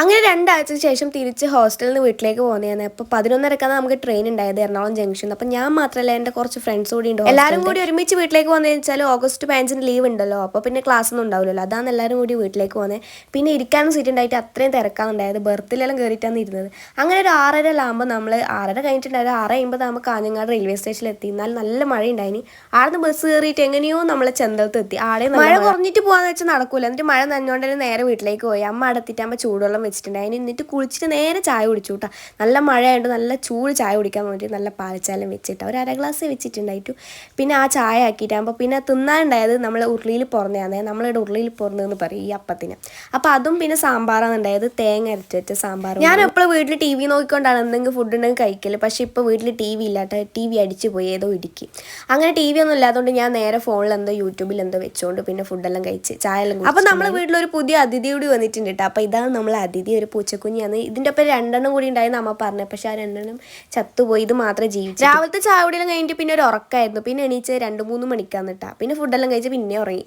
അങ്ങനെ രണ്ടാഴ്ച ശേഷം തിരിച്ച് ഹോസ്റ്റലിൽ നിന്ന് വീട്ടിലേക്ക് പോകുന്നതാണ് അപ്പോൾ പതിനൊന്നരക്കാണ് നമുക്ക് ട്രെയിൻ ഉണ്ടായത് എറണാകുളം ജംഗ്ഷൻ അപ്പോൾ ഞാൻ മാത്രമല്ല എന്റെ കുറച്ച് ഫ്രണ്ട്സ് കൂടി ഉണ്ട് എല്ലാവരും കൂടി ഒരുമിച്ച് വീട്ടിലേക്ക് പോകുന്നത് വെച്ചാൽ ഓഗസ്റ്റ് പതിനഞ്ചിന് ലീവ് ഉണ്ടല്ലോ. അപ്പോൾ പിന്നെ ക്ലാസ് ഒന്നും ഉണ്ടാവില്ലല്ലോ. അതാണ് എല്ലാവരും കൂടി വീട്ടിലേക്ക് പോകുന്നത് പിന്നെ ഇരിക്കാനും സീറ്റ് ഉണ്ടായിട്ട് അത്രയും തിരക്കാണ് ഉണ്ടായത്. ബർത്തിലെല്ലാം കയറിയിട്ടാണ് ഇരുന്നത്. അങ്ങനെ ഒരു ആറര ആകുമ്പോൾ നമ്മൾ ആറര കഴിഞ്ഞിട്ടുണ്ടായത് ആറ് അമ്പത് ആകുമ്പോൾ കാഞ്ഞങ്ങാട് റെയിൽവേ സ്റ്റേഷനിൽ എത്തി. എന്നാൽ നല്ല മഴ ഉണ്ടായിനി ആടുന്ന് ബസ് കയറിയിട്ട് എങ്ങനെയോ നമ്മളെ ചെന്തലത്ത് എത്തി. ആടെ മഴ കുറഞ്ഞിട്ട് പോകാന്ന് വെച്ചാൽ നടക്കൂല. എന്നിട്ട് മഴ നനഞ്ഞുകൊണ്ട് നേരെ വീട്ടിലേക്ക് പോയി. അമ്മ അടുത്തിട്ടാകുമ്പോൾ ചൂടുവെള്ളം വെച്ചിട്ടുണ്ട് അതിന് എന്നിട്ട് കുളിച്ചിട്ട് നേരെ ചായ കുടിച്ചു കേട്ടോ നല്ല മഴയായിട്ട് നല്ല ചൂട് ചായ കുടിക്കാൻ വേണ്ടി നല്ല പാലച്ചാലം വെച്ചിട്ട്. ഒരു അര ഗ്ലാസ് വെച്ചിട്ടുണ്ടായിട്ടു. പിന്നെ ആ ചായ ആക്കിയിട്ടാകുമ്പോൾ പിന്നെ തിന്നാനുണ്ടായത് നമ്മൾ ഉരുളിയിൽ പുറന്നതാണ് നമ്മളിവിടെ ഉരുളിയിൽ പുറന്നെന്ന് പറയും ഈ അപ്പത്തിന്. അപ്പോൾ അതും പിന്നെ സാമ്പാറാണ് ഉണ്ടായത്. തേങ്ങ അരച്ച് വെച്ച സാമ്പാർ ഞാൻ എപ്പോഴും വീട്ടിൽ ടി വി നോക്കിക്കൊണ്ടാണ് എന്തെങ്കിലും ഫുഡ് ഉണ്ടെങ്കിൽ കഴിക്കൽ പക്ഷേ ഇപ്പോൾ വീട്ടിൽ ടി വി ഇല്ലാട്ടോ ടി വി അടിച്ചു പോയി ഏതോ ഇടുക്കി. അങ്ങനെ ടി വി ഒന്നും ഇല്ലാത്തതുകൊണ്ട് ഞാൻ നേരെ ഫോണിൽ എന്തോ യൂട്യൂബിൽ എന്തോ വെച്ചുകൊണ്ട് പിന്നെ ഫുഡെല്ലാം കഴിച്ച് ചായ എല്ലാം അപ്പോൾ നമ്മുടെ വീട്ടിലൊരു പുതിയ അതിഥി കൂടി വന്നിട്ടുണ്ട് കേട്ടോ അപ്പോൾ ഇതാണ് നമ്മൾ അതിഥി. ഒരു പൂച്ചക്കുഞ്ഞാണ്. ഇതിന്റെ ഒപ്പം രണ്ടെണ്ണം കൂടി ഉണ്ടായിരുന്നു അമ്മ പറഞ്ഞത് പക്ഷെ ആ രണ്ടെണ്ണം ചത്തുപോയി. ഇത് മാത്രം ജീവിച്ചു രാവിലത്തെ ചായ കുടിയെല്ലാം കഴിഞ്ഞിട്ട് പിന്നെ ഒരു ഉറക്കായിരുന്നു പിന്നെ എണീച്ച് രണ്ട് മൂന്ന് മണിക്കാന്ന് കേട്ടാ പിന്നെ ഫുഡെല്ലാം കഴിച്ച് പിന്നെ ഉറങ്ങി.